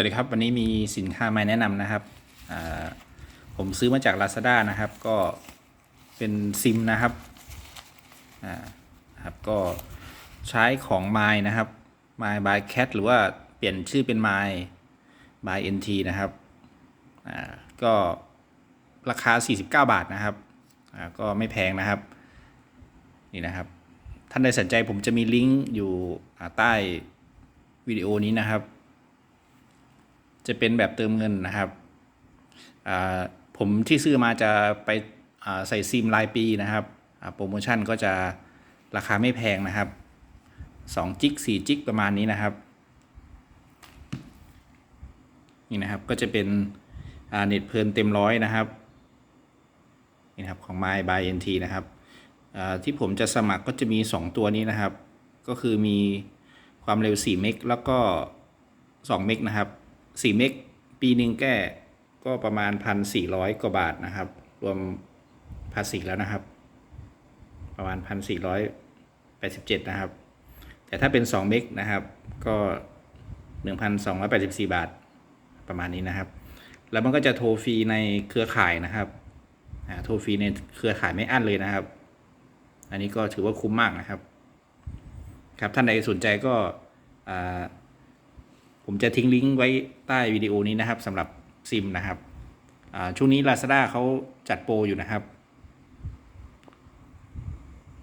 วัสดีครับ วันนี้มีสินค้ามาแนะนำนะครับ ผมซื้อมาจาก Lazada นะครับ ก็เป็นซิมนะครับครับ ก็ใช้ของ My นะครับ My by Cat หรือว่าเปลี่ยนชื่อเป็น My by NT นะครับก็ราคา 49 บาทนะครับ ก็ไม่แพงนะครับ นี่นะครับ ท่านใดสนใจผมจะมีลิงก์อยู่ใต้วิดีโอนี้นะครับ จะเป็นแบบเติมเงินนะครับผมที่ซื้อมาจะไปใส่ซิมรายปีนะครับโปรโมชั่นก็จะราคาไม่แพงนะครับ2จิก4จิกประมาณนี้นะครับนี่นะครับก็จะเป็นเน็ตเพลินเต็มร้อยนะครับนี่นะครับของ My by NT นะครับที่ผมจะสมัครก็จะมี 2 ตัวนี้นะครับ ก็คือมีความเร็ว 4 เมกแล้วก็ 2 เมกนะครับ 4เมกปีหนึ่งแก้ก็ประมาณ 1,400 กว่าบาทนะครับ รวมภาษีแล้วนะครับ ประมาณ 1,487 นะครับ แต่ถ้าเป็น 2 เมกนะครับ ก็ 1,284 บาทประมาณนี้นะครับ แล้วมันก็จะโทรฟรีในเครือข่ายนะครับอ่าโทรฟรีในเครือข่ายไม่อั้นเลยนะครับ อันนี้ก็ถือว่าคุ้มมากนะครับ ครับท่านใดสนใจก็อ่า ผมจะทิ้งลิงก์ไว้ใต้วิดีโอนี้นะครับสำหรับซิมนะครับช่วงนี้ Lazada เขาจัดโปรอยู่นะครับ